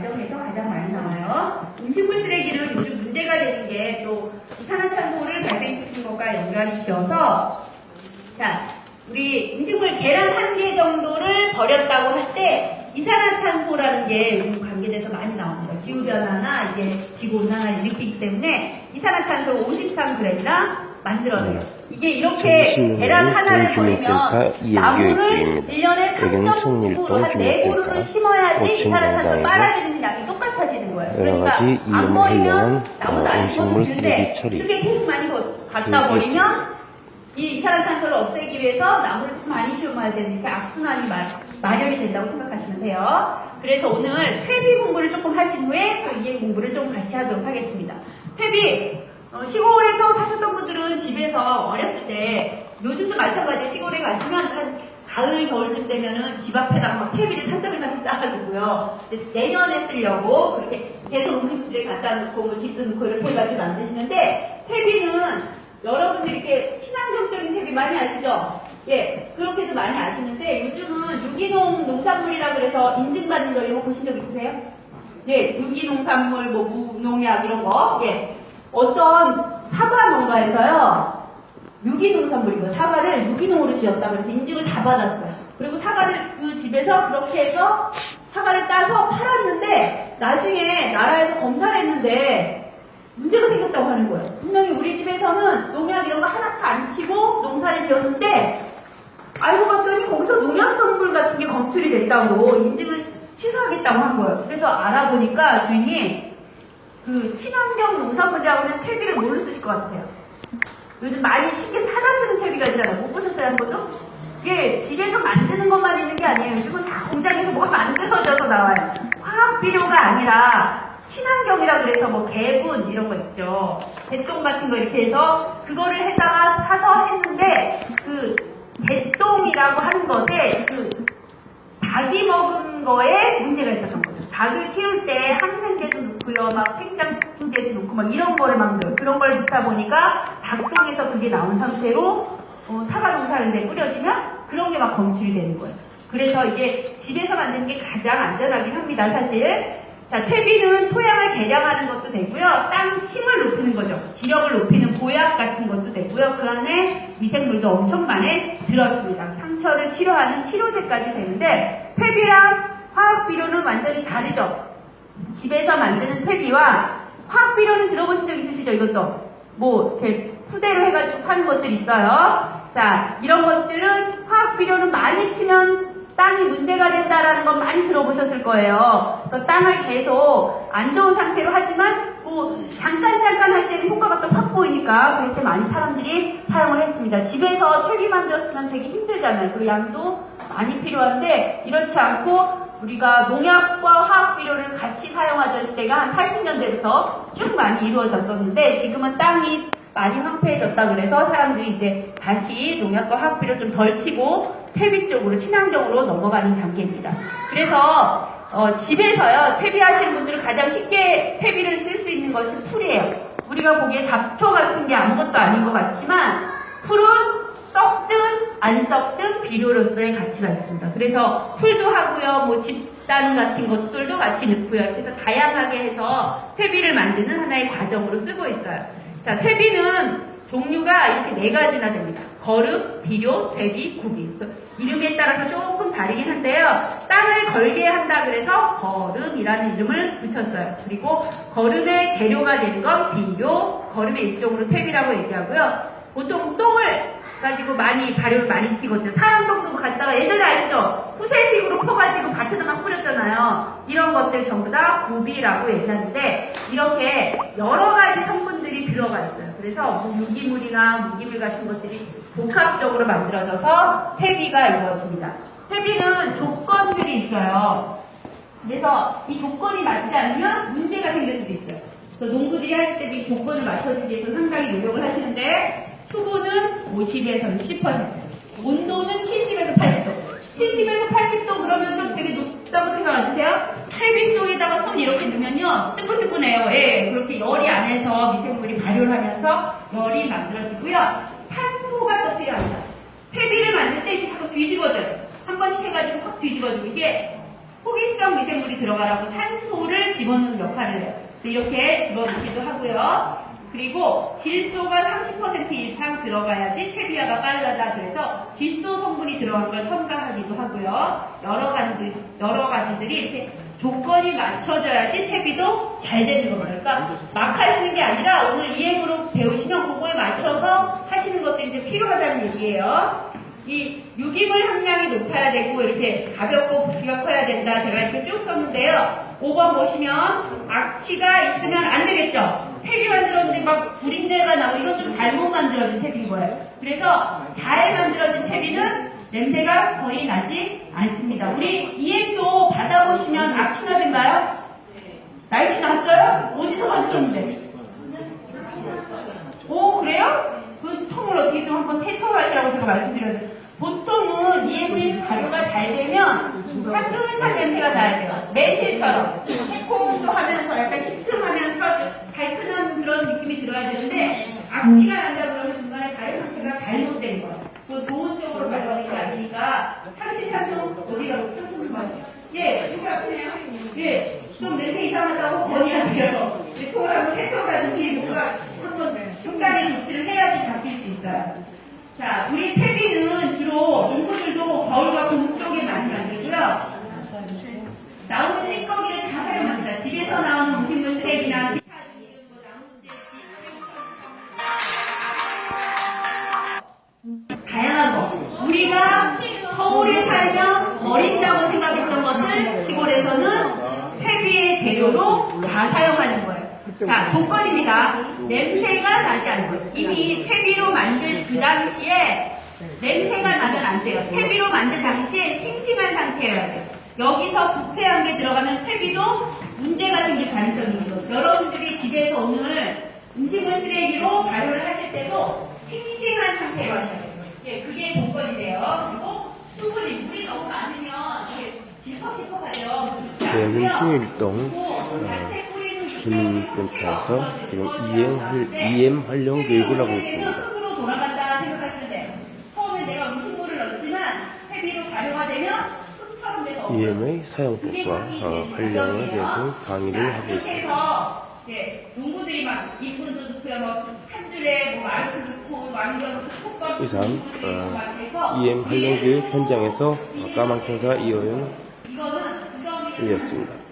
과정에서 가장 많이 나와요. 음식물 쓰레기는 요즘 문제가 되는 게 또 이산화탄소를 발생시키는 것과 연관이 되어서 자, 우리 음식물 계란 한 개 정도를 버렸다고 할 때 이산화탄소라는 게 요즘 관계돼서 많이 나옵니다. 기후변화나 이제 지구온난화를 일으키기 때문에 이산화탄소 53g이나 만들어내요. 이게 이렇게 계란 하나를 버리면 나무를 중입니다. 1년에 여기는 3.9로 청일동 한 4그루를 주민센터 심어야지 5층 이산화탄소 공간에서 빨아들이는 양이 똑같아지는 거예요. 그러니까 안 버리면 나무도 어, 안 처리, 쓰레기 계속 많이 갖다 버리면 이 이산화탄소를 없애기 위해서 나무를 좀 많이 심어야 되는 이렇게 악순환이 마, 마련이 된다고 생각하시면 돼요. 그래서 오늘 퇴비 공부를 조금 하신 후에 또 이해 공부를 좀 같이 하도록 하겠습니다. 퇴비 어, 시골에서 사셨던 분들은 집에서 어렸을 때 요즘도 마찬가지예요. 시골에 가시면 한 가을 겨울쯤 되면은 집 앞에다가 막 퇴비를 산더미같이 쌓아두고요. 내년에 쓰려고 그렇게 계속 음식물에 갖다 놓고 뭐 집도 놓고 이렇게 해가지고 만드시는데 퇴비는 여러분들이 이렇게 친환경적인 퇴비 많이 아시죠? 예, 그렇게 해서 많이 아시는데 요즘은 유기농 농산물이라 그래서 인증받는 거 이런 거 보신 적 있으세요? 예, 유기농산물, 뭐 무농약 이런 거. 예, 어떤 사과 농가에서요. 유기농 산물이고 사과를 유기농으로 지었다 그래서 인증을 다 받았어요. 그리고 사과를 그 집에서 그렇게 해서 사과를 따서 팔았는데 나중에 나라에서 검사를 했는데 문제가 생겼다고 하는 거예요. 분명히 우리 집에서는 농약 이런 거 하나도 안 치고 농사를 지었는데 알고 봤더니 거기서 농약 성분 같은 게 검출이 됐다고 인증을 취소하겠다고 한 거예요. 그래서 알아보니까 주인이 그 친환경 농산물이라고 하는 퇴비를 쓰실 것 같아요? 요즘 많이 쉽게 사다 쓰는 퇴비가 있잖아요. 못 보셨어요, 한 번도? 이게 집에서 만드는 것만 있는 게 아니에요. 요즘은 다 공장에서 뭐가 만들어져서 나와요. 화학 비료가 아니라 친환경이라 그래서 뭐 개분 이런 거 있죠. 개똥 같은 거 이렇게 해서 그거를 해다가 사서 했는데 그 개똥이라고 하는 것에 그 닭이 먹은 거에 문제가 있었던 거죠. 닭을 키울 때 항생제도 넣고요, 막 생장충제도 넣고 막 이런 거를 막 넣어요. 그런 걸 넣다 보니까 닭똥에서 그게 나온 상태로 어, 사과 농사를 뿌려지면 그런 게 막 검출이 되는 거예요. 그래서 이게 집에서 만드는 게 가장 안전하긴 합니다, 사실. 자, 퇴비는 토양을 개량하는 것도 되고요. 땅 층을 높이는 거죠. 지력을 높이는 보약 같은 것도 되고요. 그 안에 미생물도 엄청 많이 들었습니다. 상처를 치료하는 치료제까지 되는데 퇴비랑 화학 비료는 완전히 다르죠. 집에서 만드는 퇴비와 화학 비료는 들어보신 적 있으시죠? 이것도 뭐 이렇게 푸대로 해가지고 파는 것들이 있어요. 자, 이런 것들은 화학 비료는 많이 치면 땅이 문제가 된다라는 건 많이 들어보셨을 거예요. 그래서 땅을 계속 안 좋은 상태로 하지만 뭐 잠깐 잠깐 할 때는 효과가 또 확 보이니까 그렇게 많이 사람들이 사용을 했습니다. 집에서 퇴비 만들었으면 되게 힘들잖아요. 그 양도 많이 필요한데 이렇지 않고 우리가 농약과 화학 비료를 같이 사용하던 시대가 한 80년대부터 쭉 많이 이루어졌었는데 지금은 땅이 많이 황폐해졌다 그래서 사람들이 이제 다시 농약과 화학 비료 좀 덜 치고 퇴비 쪽으로 친환경으로 넘어가는 단계입니다. 그래서 어, 집에서요 퇴비하시는 분들은 가장 쉽게 퇴비를 쓸 수 있는 것이 풀이에요. 우리가 보기에 잡초 같은 게 아무것도 아닌 것 같지만 풀은 안 썩든 비료로서의 가치가 있습니다. 그래서 풀도 하고요, 뭐 집단 같은 것들도 같이 넣고요. 그래서 다양하게 해서 퇴비를 만드는 하나의 과정으로 쓰고 있어요. 자, 퇴비는 종류가 이렇게 네 가지나 됩니다. 거름, 비료, 퇴비, 구비. 이름에 따라서 조금 다르긴 한데요. 땅을 걸게 한다 그래서 거름이라는 이름을 붙였어요. 그리고 거름의 재료가 되는 건 비료, 거름의 일종으로 퇴비라고 얘기하고요. 보통 똥을 가지고 많이 발효를 많이 시키거든요. 사람 똥도 갖다가 예전에 아시죠? 후세식으로 퍼가지고 밭에다 막 뿌렸잖아요. 이런 것들 전부 다 구비라고 얘기하는데 이렇게 여러 가지 성분들이 들어가 있어요. 그래서 뭐 유기물이나 무기물 같은 것들이 복합적으로 만들어져서 퇴비가 이루어집니다. 퇴비는 조건들이 있어요. 그래서 이 조건이 맞지 않으면 문제가 생길 수도 있어요. 그래서 농구들이 할 때도 이 조건을 맞춰주기 위해서 상당히 노력을 하시는데 수분은 50에서 60%, 온도는 70에서 80도. 70에서 80도 그러면 좀 되게 높다고 생각 안 드세요? 퇴비 속에다가 손 이렇게 넣으면요 뜨끈뜨끈해요. 예, 그렇게 열이 안에서 미생물이 발효를 하면서 열이 만들어지고요. 탄소가 더 필요합니다. 퇴비를 만들 때 이렇게 뒤집어져요. 한 번씩 해가지고 확 뒤집어지고 이게 포기성 미생물이 들어가라고 산소를 집어넣는 역할을 해요. 이렇게 집어넣기도 하고요. 그리고 질소가 30% 이상 들어가야지 퇴비화가 빠르다. 그래서 질소 성분이 들어간 걸 첨가하기도 하고요. 여러 가지들, 여러 가지들이 이렇게 조건이 맞춰져야지 퇴비도 잘 되는 거예요. 그러니까 막 하시는 게 아니라 오늘 이행으로 배우시면 그거에 맞춰서 하시는 것도 이제 필요하다는 얘기예요. 이 유기물 함량이 높아야 되고 이렇게 가볍고 부피가 커야 된다. 제가 이렇게 쭉 썼는데요. 5번 보시면 악취가 있으면 안 되겠죠. 탭이 만들었는데 막 구린내가 나고 이건 좀 잘못 만들어진 탭인 거예요. 그래서 잘 만들어진 탭이는 냄새가 거의 나지 않습니다. 우리 이행도 받아보시면 악취 나던가요? 날취 났어요? 어디서 만드셨는데? 오 그래요? 그 통을 어떻게 좀 한번 세척하시라고 제가 말씀드렸는데 보통은 EMC 가루가 잘 되면 한두한 냄새가 나야 돼요. 매실처럼 새콤도 하면서 약간 시큼하면서 달큰한 그런 느낌이 들어야 되는데 악취가 난다 그러면 중간에 가루 상태가 잘못된 거예요. 그 좋은 쪽으로 게 아니니까 상시상도 어디라고 펴주는 거예요. 예, 아프네요? 예, 좀 냄새 이상하다고 하고 세척을 하는 뒤에 누가 한번 중간에 조치를 해야지 잡힐 수 있어요. 자, 우리 퇴비는 주로 농부들도 거울과 봄 쪽에 많이 만들고요. 나오는 찌꺼기 살면 버린다고 생각했던 것을 시골에서는 퇴비의 재료로 다 사용하는 거예요. 자, 조건입니다. 냄새가 나지 않고 이미 퇴비로 만든 그 당시에 냄새가 나면 안 돼요. 퇴비로 만든 당시에 싱싱한 상태여야 돼요. 여기서 부패한 게 들어가면 퇴비도 문제가 생길 가능성이 있죠. 여러분들이 집에서 오늘 음식물 쓰레기로 발효를 하실 때도 싱싱한 상태로 하셔야 돼요. 예, 그게 조건이래요. 수분이 물이 너무 많으면 이게 질퍽질퍽하죠. 대흥시 일동 주민센터에서 지금 EM, EM 활용 교육을 하고 있습니다. 돌아간다 생각하시는데 처음에 내가 음식물을 넣지만 퇴비로 발효가 되면 흙처럼 돼서 EM의 사용법과 어, 활용에 대해서 강의를 하고 있습니다. 예, 농부들이 막 이분도 넣고요, 뭐한 줄에 뭐넣 넣고 어, EM 활용 교육 현장에서 까망천사 이호영 이었습니다.